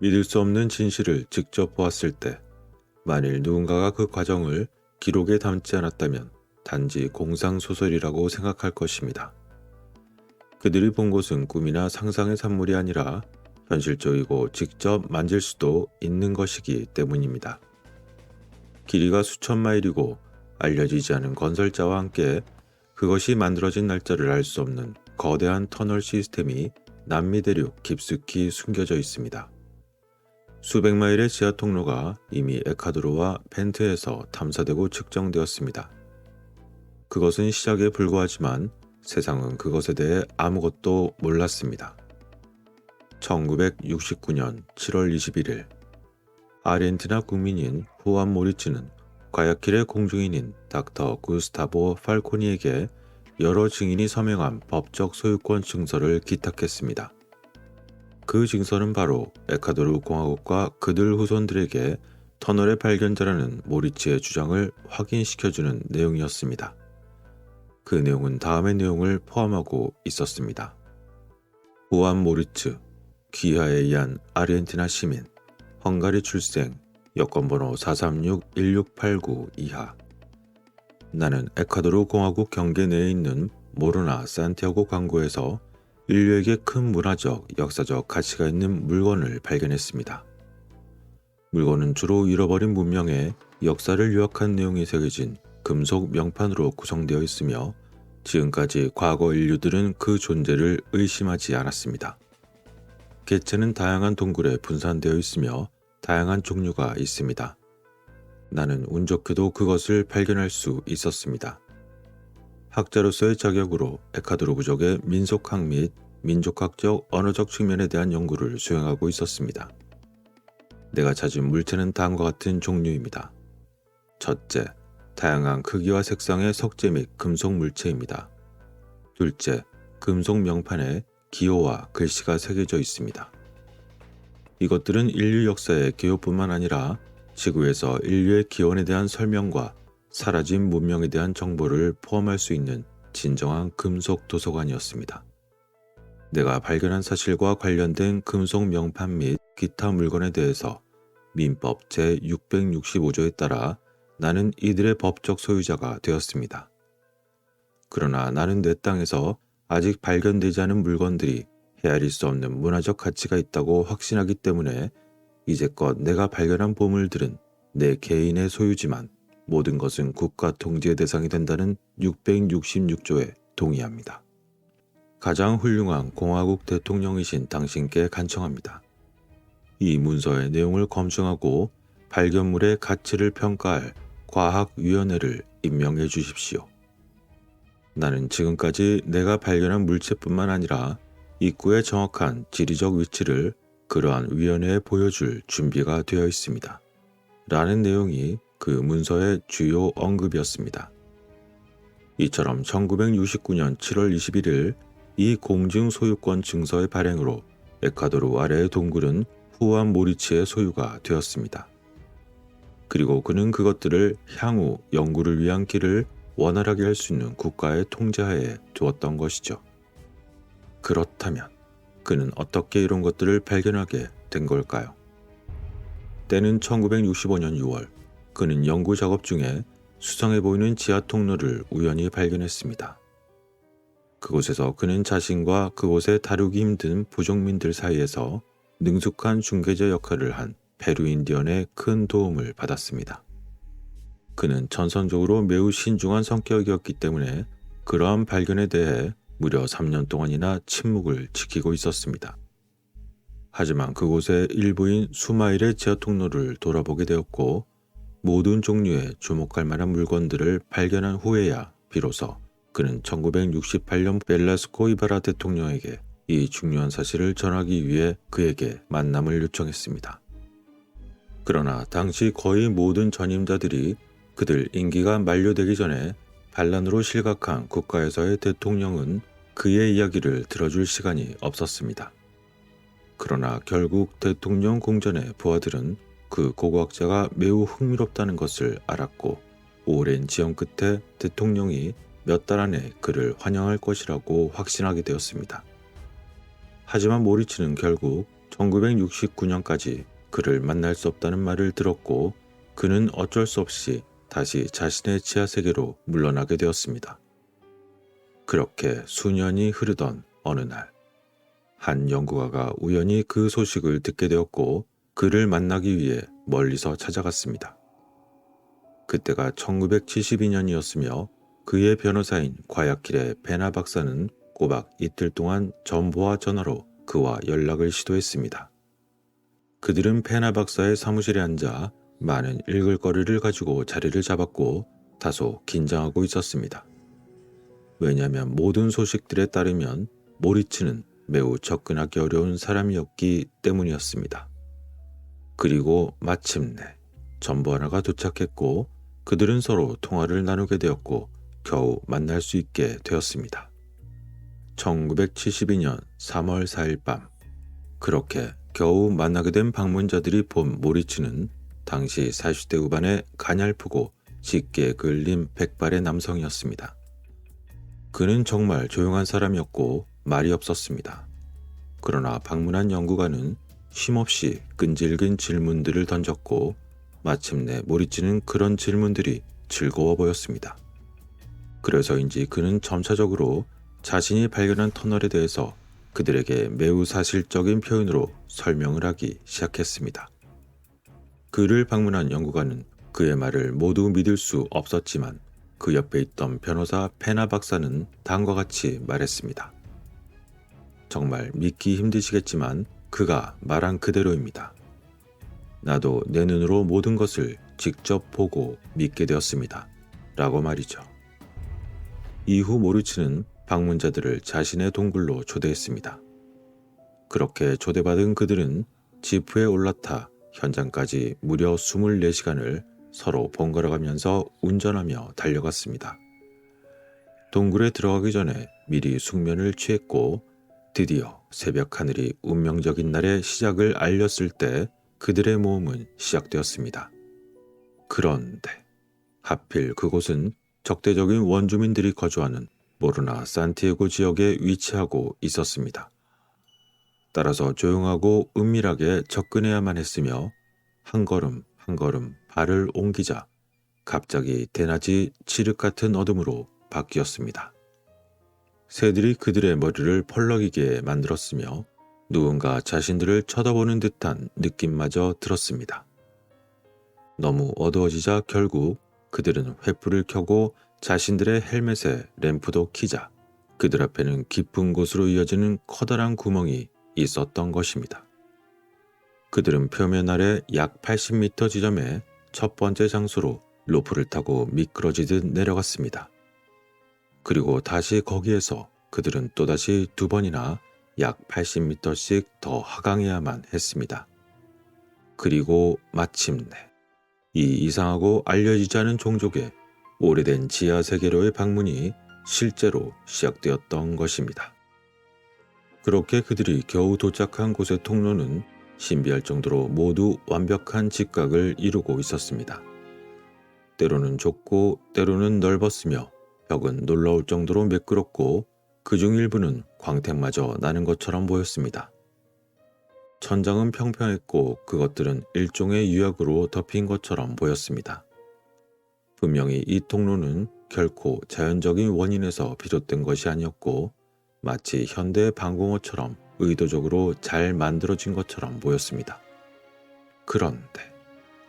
믿을 수 없는 진실을 직접 보았을 때 만일 누군가가 그 과정을 기록에 담지 않았다면 단지 공상소설이라고 생각할 것입니다. 그들이 본 곳은 꿈이나 상상의 산물이 아니라 현실적이고 직접 만질 수도 있는 것이기 때문입니다. 길이가 수천 마일이고 알려지지 않은 건설자와 함께 그것이 만들어진 날짜를 알 수 없는 거대한 터널 시스템이 남미 대륙 깊숙이 숨겨져 있습니다. 수백 마일의 지하 통로가 이미 에카도르와 펜트에서 탐사되고 측정되었습니다. 그것은 시작에 불과하지만 세상은 그것에 대해 아무것도 몰랐습니다. 1969년 7월 21일 아르헨티나 국민인 후안 모리츠는 과야킬의 공중인인 닥터 구스타보 팔코니에게 여러 증인이 서명한 법적 소유권 증서를 기탁했습니다. 그 증서는 바로 에카도르 공화국과 그들 후손들에게 터널의 발견자라는 모리츠의 주장을 확인시켜주는 내용이었습니다. 그 내용은 다음의 내용을 포함하고 있었습니다. 후안 모리츠, 귀하에 의한 아르헨티나 시민, 헝가리 출생, 여권번호 436-1689 이하. 나는 에콰도르 공화국 경계 내에 있는 모로나 산티아고 광고에서 인류에게 큰 문화적, 역사적 가치가 있는 물건을 발견했습니다. 물건은 주로 잃어버린 문명의 역사를 요약한 내용이 새겨진 금속 명판으로 구성되어 있으며 지금까지 과거 인류들은 그 존재를 의심하지 않았습니다. 개체는 다양한 동굴에 분산되어 있으며 다양한 종류가 있습니다. 나는 운 좋게도 그것을 발견할 수 있었습니다. 학자로서의 자격으로 에카도르 부족의 민속학 및 민족학적 언어적 측면에 대한 연구를 수행하고 있었습니다. 내가 찾은 물체는 다음과 같은 종류입니다. 첫째, 다양한 크기와 색상의 석재 및 금속 물체입니다. 둘째, 금속 명판에 기호와 글씨가 새겨져 있습니다. 이것들은 인류 역사의 기호뿐만 아니라 지구에서 인류의 기원에 대한 설명과 사라진 문명에 대한 정보를 포함할 수 있는 진정한 금속 도서관이었습니다. 내가 발견한 사실과 관련된 금속 명판 및 기타 물건에 대해서 민법 제665조에 따라 나는 이들의 법적 소유자가 되었습니다. 그러나 나는 내 땅에서 아직 발견되지 않은 물건들이 헤아릴 수 없는 문화적 가치가 있다고 확신하기 때문에 이제껏 내가 발견한 보물들은 내 개인의 소유지만 모든 것은 국가 통제의 대상이 된다는 666조에 동의합니다. 가장 훌륭한 공화국 대통령이신 당신께 간청합니다. 이 문서의 내용을 검증하고 발견물의 가치를 평가할 과학위원회를 임명해 주십시오. 나는 지금까지 내가 발견한 물체뿐만 아니라 입구의 정확한 지리적 위치를 그러한 위원회에 보여줄 준비가 되어 있습니다. 라는 내용이 그 문서의 주요 언급이었습니다. 이처럼 1969년 7월 21일 이 공증 소유권 증서의 발행으로 에콰도르 아래의 동굴은 후안 모리치의 소유가 되었습니다. 그리고 그는 그것들을 향후 연구를 위한 길을 원활하게 할 수 있는 국가의 통제하에 두었던 것이죠. 그렇다면 그는 어떻게 이런 것들을 발견하게 된 걸까요? 때는 1965년 6월 그는 연구 작업 중에 수상해 보이는 지하 통로를 우연히 발견했습니다. 그곳에서 그는 자신과 그곳에 다루기 힘든 부족민들 사이에서 능숙한 중개자 역할을 한 페루 인디언의 큰 도움을 받았습니다. 그는 전선적으로 매우 신중한 성격이었기 때문에 그러한 발견에 대해 무려 3년 동안이나 침묵을 지키고 있었습니다. 하지만 그곳의 일부인 수마일의 지하 통로를 돌아보게 되었고 모든 종류의 주목할 만한 물건들을 발견한 후에야 비로소 그는 1968년 벨라스코 이바라 대통령에게 이 중요한 사실을 전하기 위해 그에게 만남을 요청했습니다. 그러나 당시 거의 모든 전임자들이 그들 임기가 만료되기 전에 반란으로 실각한 국가에서의 대통령은 그의 이야기를 들어줄 시간이 없었습니다. 그러나 결국 대통령 궁전의 부하들은 그 고고학자가 매우 흥미롭다는 것을 알았고 오랜 지연 끝에 대통령이 몇 달 안에 그를 환영할 것이라고 확신하게 되었습니다. 하지만 모리츠는 결국 1969년까지 그를 만날 수 없다는 말을 들었고 그는 어쩔 수 없이 다시 자신의 지하 세계로 물러나게 되었습니다. 그렇게 수년이 흐르던 어느 날, 한 연구가가 우연히 그 소식을 듣게 되었고 그를 만나기 위해 멀리서 찾아갔습니다. 그때가 1972년이었으며 그의 변호사인 과야킬의 베나 박사는 꼬박 이틀 동안 전보와 전화로 그와 연락을 시도했습니다. 그들은 페나 박사의 사무실에 앉아 많은 읽을 거리를 가지고 자리를 잡았고 다소 긴장하고 있었습니다. 왜냐하면 모든 소식들에 따르면 모리츠는 매우 접근하기 어려운 사람이었기 때문이었습니다. 그리고 마침내 전부 하나가 도착했고 그들은 서로 통화를 나누게 되었고 겨우 만날 수 있게 되었습니다. 1972년 3월 4일 밤 그렇게 겨우 만나게 된 방문자들이 본 모리츠는 당시 40대 후반의 가냘프고 짙게 그을린 백발의 남성이었습니다. 그는 정말 조용한 사람이었고 말이 없었습니다. 그러나 방문한 연구관은 쉼없이 끈질긴 질문들을 던졌고 마침내 모리츠는 그런 질문들이 즐거워 보였습니다. 그래서인지 그는 점차적으로 자신이 발견한 터널에 대해서 그들에게 매우 사실적인 표현으로 설명을 하기 시작했습니다. 그를 방문한 연구관은 그의 말을 모두 믿을 수 없었지만 그 옆에 있던 변호사 페나 박사는 다음과 같이 말했습니다. 정말 믿기 힘드시겠지만 그가 말한 그대로입니다. 나도 내 눈으로 모든 것을 직접 보고 믿게 되었습니다. 라고 말이죠. 이후 모르츠는 방문자들을 자신의 동굴로 초대했습니다. 그렇게 초대받은 그들은 지프에 올라타 현장까지 무려 24시간을 서로 번갈아 가면서 운전하며 달려갔습니다. 동굴에 들어가기 전에 미리 숙면을 취했고 드디어 새벽 하늘이 운명적인 날의 시작을 알렸을 때 그들의 모험은 시작되었습니다. 그런데 하필 그곳은 적대적인 원주민들이 거주하는 모르나 산티에고 지역에 위치하고 있었습니다. 따라서 조용하고 은밀하게 접근해야만 했으며 한 걸음 한 걸음 발을 옮기자 갑자기 대낮이 칠흑 같은 어둠으로 바뀌었습니다. 새들이 그들의 머리를 펄럭이게 만들었으며 누군가 자신들을 쳐다보는 듯한 느낌마저 들었습니다. 너무 어두워지자 결국 그들은 횃불을 켜고 자신들의 헬멧에 램프도 키자 그들 앞에는 깊은 곳으로 이어지는 커다란 구멍이 있었던 것입니다. 그들은 표면 아래 약 80m 지점에 첫 번째 장소로 로프를 타고 미끄러지듯 내려갔습니다. 그리고 다시 거기에서 그들은 또다시 두 번이나 약 80m씩 더 하강해야만 했습니다. 그리고 마침내 이 이상하고 알려지지 않은 종족의 오래된 지하 세계로의 방문이 실제로 시작되었던 것입니다. 그렇게 그들이 겨우 도착한 곳의 통로는 신비할 정도로 모두 완벽한 직각을 이루고 있었습니다. 때로는 좁고 때로는 넓었으며 벽은 놀라울 정도로 매끄럽고 그 중 일부는 광택마저 나는 것처럼 보였습니다. 천장은 평평했고 그것들은 일종의 유약으로 덮인 것처럼 보였습니다. 분명히 이 통로는 결코 자연적인 원인에서 비롯된 것이 아니었고 마치 현대 방공호처럼 의도적으로 잘 만들어진 것처럼 보였습니다. 그런데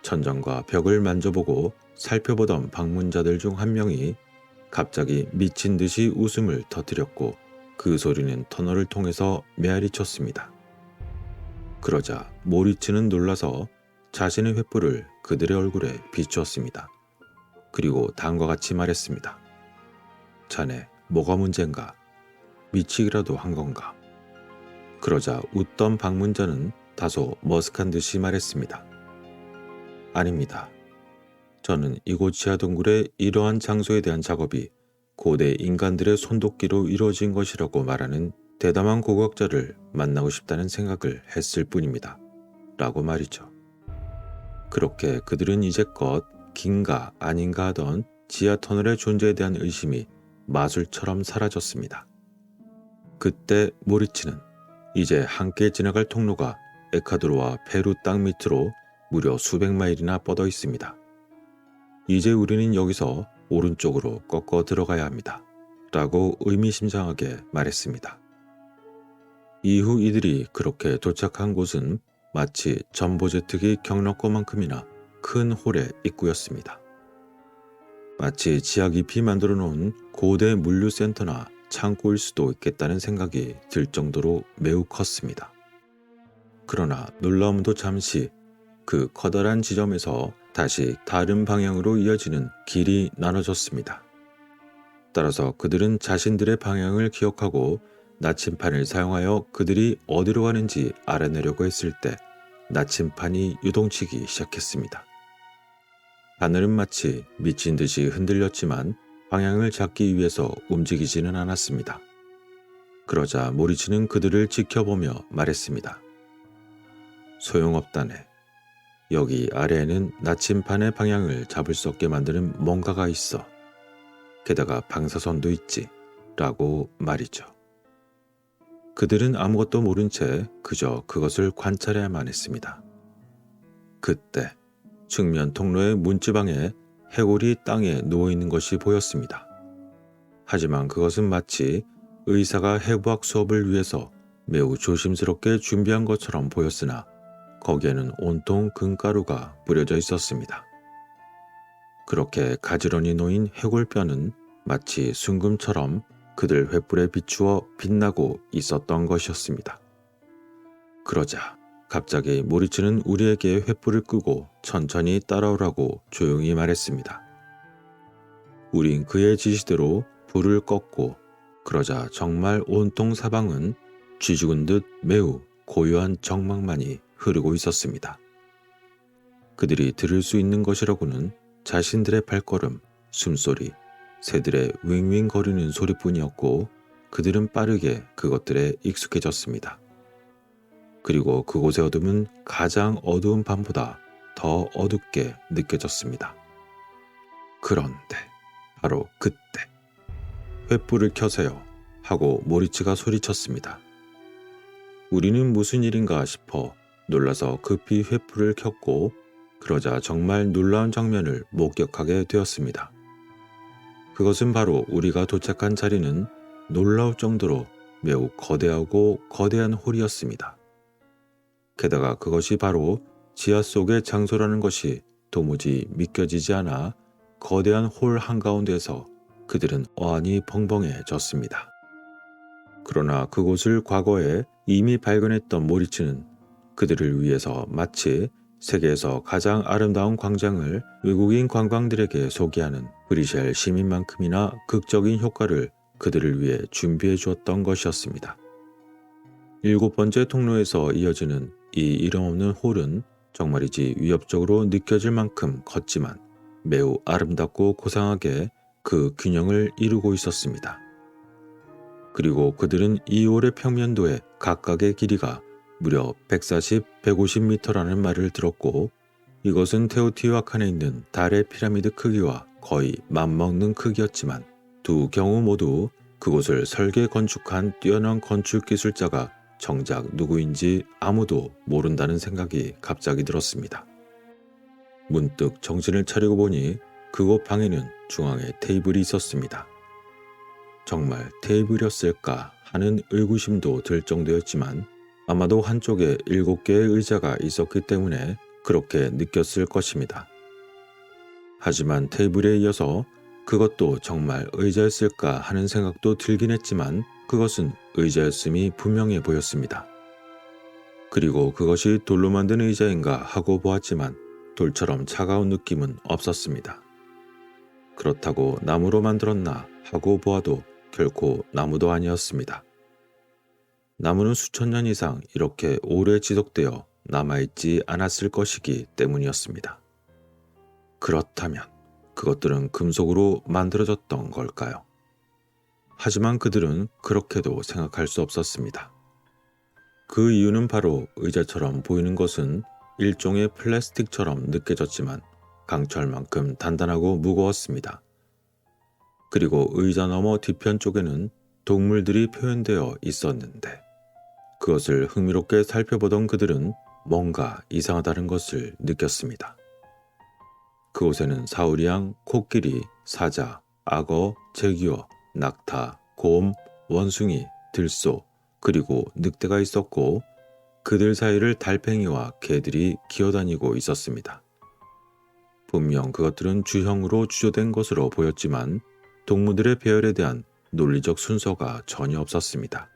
천장과 벽을 만져보고 살펴보던 방문자들 중 한 명이 갑자기 미친 듯이 웃음을 터뜨렸고 그 소리는 터널을 통해서 메아리 쳤습니다. 그러자 모리츠는 놀라서 자신의 횃불을 그들의 얼굴에 비추었습니다. 그리고 다음과 같이 말했습니다. 자네, 뭐가 문제인가? 미치기라도 한 건가? 그러자 웃던 방문자는 다소 머쓱한 듯이 말했습니다. 아닙니다. 저는 이곳 지하동굴의 이러한 장소에 대한 작업이 고대 인간들의 손도끼로 이루어진 것이라고 말하는 대담한 고고학자를 만나고 싶다는 생각을 했을 뿐입니다. 라고 말이죠. 그렇게 그들은 이제껏 긴가 아닌가 하던 지하 터널의 존재에 대한 의심이 마술처럼 사라졌습니다. 그때 모리치는 이제 함께 지나갈 통로가 에콰도르와 페루 땅 밑으로 무려 수백 마일이나 뻗어 있습니다. 이제 우리는 여기서 오른쪽으로 꺾어 들어가야 합니다. 라고 의미심장하게 말했습니다. 이후 이들이 그렇게 도착한 곳은 마치 전보제특이 경락고만큼이나 큰 홀의 입구였습니다. 마치 지하 깊이 만들어 놓은 고대 물류센터나 창고일 수도 있겠다는 생각이 들 정도로 매우 컸습니다. 그러나 놀라움도 잠시 그 커다란 지점에서 다시 다른 방향으로 이어지는 길이 나눠졌습니다. 따라서 그들은 자신들의 방향을 기억하고 나침판을 사용하여 그들이 어디로 가는지 알아내려고 했을 때 나침판이 유동치기 시작했습니다. 하늘은 마치 미친 듯이 흔들렸지만 방향을 잡기 위해서 움직이지는 않았습니다. 그러자 모리치는 그들을 지켜보며 말했습니다. 소용없다네. 여기 아래에는 나침판의 방향을 잡을 수 없게 만드는 뭔가가 있어. 게다가 방사선도 있지. 라고 말이죠. 그들은 아무것도 모른 채 그저 그것을 관찰해야만 했습니다. 그때 측면 통로의 문지방에 해골이 땅에 누워 있는 것이 보였습니다. 하지만 그것은 마치 의사가 해부학 수업을 위해서 매우 조심스럽게 준비한 것처럼 보였으나 거기에는 온통 금가루가 뿌려져 있었습니다. 그렇게 가지런히 놓인 해골뼈는 마치 순금처럼 그들 횃불에 비추어 빛나고 있었던 것이었습니다. 그러자 갑자기 모리츠는 우리에게 횃불을 끄고 천천히 따라오라고 조용히 말했습니다. 우린 그의 지시대로 불을 껐고 그러자 정말 온통 사방은 쥐 죽은 듯 매우 고요한 정막만이 흐르고 있었습니다. 그들이 들을 수 있는 것이라고는 자신들의 발걸음, 숨소리, 새들의 윙윙거리는 소리뿐이었고 그들은 빠르게 그것들에 익숙해졌습니다. 그리고 그곳의 어둠은 가장 어두운 밤보다 더 어둡게 느껴졌습니다. 그런데 바로 그때 횃불을 켜세요 하고 모리츠가 소리쳤습니다. 우리는 무슨 일인가 싶어 놀라서 급히 횃불을 켰고 그러자 정말 놀라운 장면을 목격하게 되었습니다. 그것은 바로 우리가 도착한 자리는 놀라울 정도로 매우 거대하고 거대한 홀이었습니다. 게다가 그것이 바로 지하 속의 장소라는 것이 도무지 믿겨지지 않아 거대한 홀 한가운데서 그들은 어안이 벙벙해졌습니다. 그러나 그곳을 과거에 이미 발견했던 모리츠는 그들을 위해서 마치 세계에서 가장 아름다운 광장을 외국인 관광들에게 소개하는 브리셀 시민만큼이나 극적인 효과를 그들을 위해 준비해 주었던 것이었습니다. 일곱 번째 통로에서 이어지는 이 이름 없는 홀은 정말이지 위협적으로 느껴질 만큼 컸지만 매우 아름답고 고상하게 그 균형을 이루고 있었습니다. 그리고 그들은 이 홀의 평면도의 각각의 길이가 무려 140, 150m라는 말을 들었고 이것은 테오티와칸에 있는 달의 피라미드 크기와 거의 맞먹는 크기였지만 두 경우 모두 그곳을 설계 건축한 뛰어난 건축 기술자가 정작 누구인지 아무도 모른다는 생각이 갑자기 들었습니다. 문득 정신을 차리고 보니 그곳 방에는 중앙에 테이블이 있었습니다. 정말 테이블이었을까 하는 의구심도 들 정도였지만 아마도 한쪽에 일곱 개의 의자가 있었기 때문에 그렇게 느꼈을 것입니다. 하지만 테이블에 이어서 그것도 정말 의자였을까 하는 생각도 들긴 했지만 그것은 의자였음이 분명해 보였습니다. 그리고 그것이 돌로 만든 의자인가 하고 보았지만 돌처럼 차가운 느낌은 없었습니다. 그렇다고 나무로 만들었나 하고 보아도 결코 나무도 아니었습니다. 나무는 수천 년 이상 이렇게 오래 지속되어 남아있지 않았을 것이기 때문이었습니다. 그렇다면 그것들은 금속으로 만들어졌던 걸까요? 하지만 그들은 그렇게도 생각할 수 없었습니다. 그 이유는 바로 의자처럼 보이는 것은 일종의 플라스틱처럼 느껴졌지만 강철만큼 단단하고 무거웠습니다. 그리고 의자 너머 뒤편 쪽에는 동물들이 표현되어 있었는데 그것을 흥미롭게 살펴보던 그들은 뭔가 이상하다는 것을 느꼈습니다. 그곳에는 사우리양, 코끼리, 사자, 악어, 제기어, 낙타, 곰, 원숭이, 들소, 그리고 늑대가 있었고 그들 사이를 달팽이와 개들이 기어다니고 있었습니다. 분명 그것들은 주형으로 주조된 것으로 보였지만 동물들의 배열에 대한 논리적 순서가 전혀 없었습니다.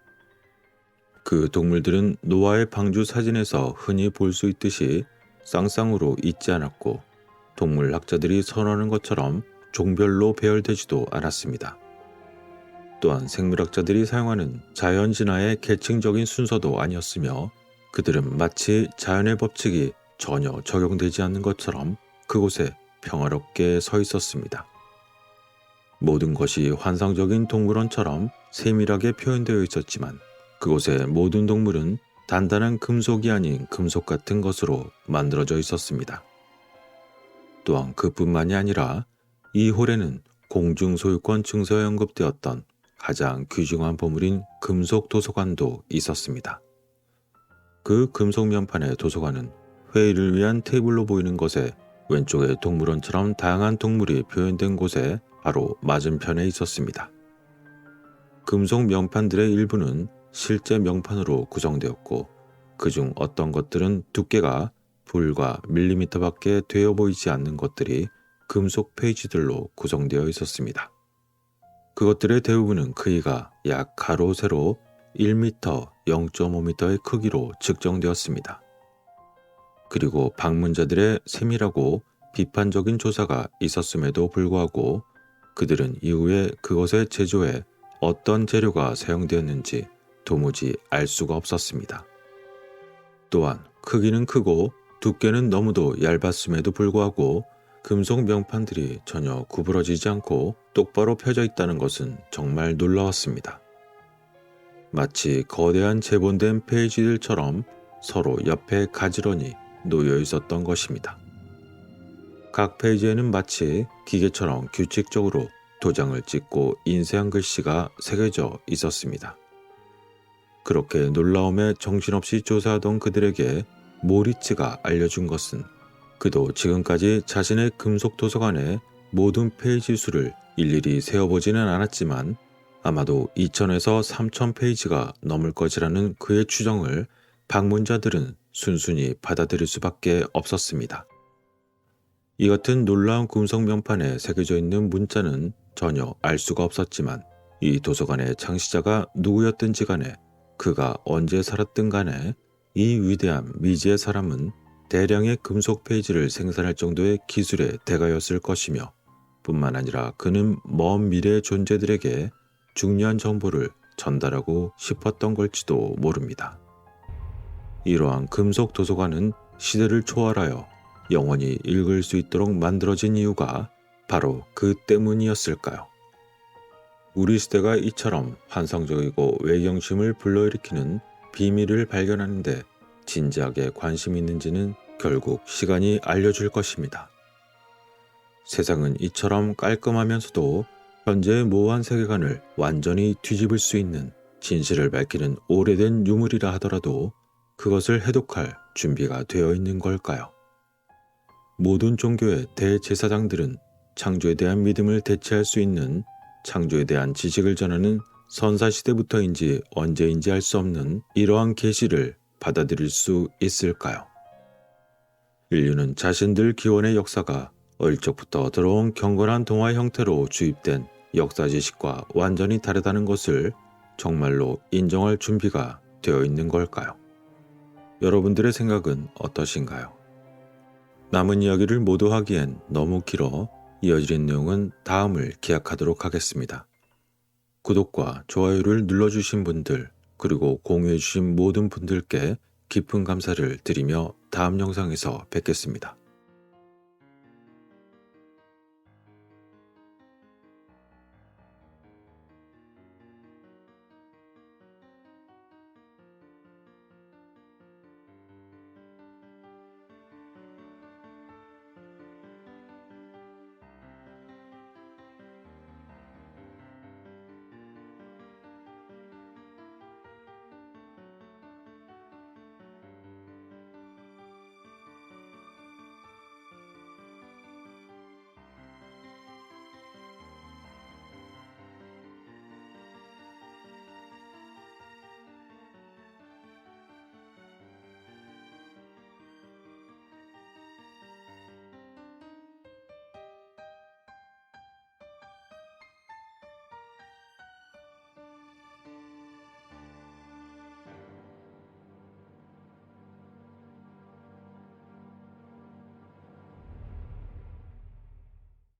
그 동물들은 노아의 방주 사진에서 흔히 볼 수 있듯이 쌍쌍으로 있지 않았고 동물학자들이 선언하는 것처럼 종별로 배열되지도 않았습니다. 또한 생물학자들이 사용하는 자연 진화의 계층적인 순서도 아니었으며 그들은 마치 자연의 법칙이 전혀 적용되지 않는 것처럼 그곳에 평화롭게 서 있었습니다. 모든 것이 환상적인 동물원처럼 세밀하게 표현되어 있었지만 그곳의 모든 동물은 단단한 금속이 아닌 금속 같은 것으로 만들어져 있었습니다. 또한 그뿐만이 아니라 이 홀에는 공중 소유권 증서에 언급되었던 가장 귀중한 보물인 금속 도서관도 있었습니다. 그 금속 면판의 도서관은 회의를 위한 테이블로 보이는 것에 왼쪽에 동물원처럼 다양한 동물이 표현된 곳에 바로 맞은편에 있었습니다. 금속 명판들의 일부는 실제 명판으로 구성되었고 그중 어떤 것들은 두께가 불과 밀리미터밖에 되어 보이지 않는 것들이 금속 페이지들로 구성되어 있었습니다. 그것들의 대부분은 크기가 약 가로 세로 1m, 0.5m의 크기로 측정되었습니다. 그리고 방문자들의 세밀하고 비판적인 조사가 있었음에도 불구하고 그들은 이후에 그것의 제조에 어떤 재료가 사용되었는지 도무지 알 수가 없었습니다. 또한 크기는 크고 두께는 너무도 얇았음에도 불구하고 금속 명판들이 전혀 구부러지지 않고 똑바로 펴져 있다는 것은 정말 놀라웠습니다. 마치 거대한 재본된 페이지들처럼 서로 옆에 가지런히 놓여 있었던 것입니다. 각 페이지에는 마치 기계처럼 규칙적으로 도장을 찍고 인쇄한 글씨가 새겨져 있었습니다. 그렇게 놀라움에 정신없이 조사하던 그들에게 모리츠가 알려준 것은 그도 지금까지 자신의 금속 도서관의 모든 페이지 수를 일일이 세어보지는 않았지만 아마도 2,000에서 3,000 페이지가 넘을 것이라는 그의 추정을 방문자들은 순순히 받아들일 수밖에 없었습니다. 이 같은 놀라운 금속 명판에 새겨져 있는 문자는 전혀 알 수가 없었지만 이 도서관의 창시자가 누구였든지 간에 그가 언제 살았든 간에 이 위대한 미지의 사람은 대량의 금속 페이지를 생산할 정도의 기술의 대가였을 것이며 뿐만 아니라 그는 먼 미래의 존재들에게 중요한 정보를 전달하고 싶었던 걸지도 모릅니다. 이러한 금속 도서관은 시대를 초월하여 영원히 읽을 수 있도록 만들어진 이유가 바로 그 때문이었을까요? 우리 시대가 이처럼 환상적이고 외경심을 불러일으키는 비밀을 발견하는데 진지하게 관심이 있는지는 결국 시간이 알려줄 것입니다. 세상은 이처럼 깔끔하면서도 현재의 모호한 세계관을 완전히 뒤집을 수 있는 진실을 밝히는 오래된 유물이라 하더라도 그것을 해독할 준비가 되어 있는 걸까요? 모든 종교의 대제사장들은 창조에 대한 믿음을 대체할 수 있는 창조에 대한 지식을 전하는 선사시대부터인지 언제인지 알 수 없는 이러한 계시를 받아들일 수 있을까요? 인류는 자신들 기원의 역사가 어릴 적부터 들어온 경건한 동화 형태로 주입된 역사 지식과 완전히 다르다는 것을 정말로 인정할 준비가 되어 있는 걸까요? 여러분들의 생각은 어떠신가요? 남은 이야기를 모두 하기엔 너무 길어 이어지는 내용은 다음을 기약하도록 하겠습니다. 구독과 좋아요를 눌러주신 분들, 그리고 공유해주신 모든 분들께 깊은 감사를 드리며 다음 영상에서 뵙겠습니다.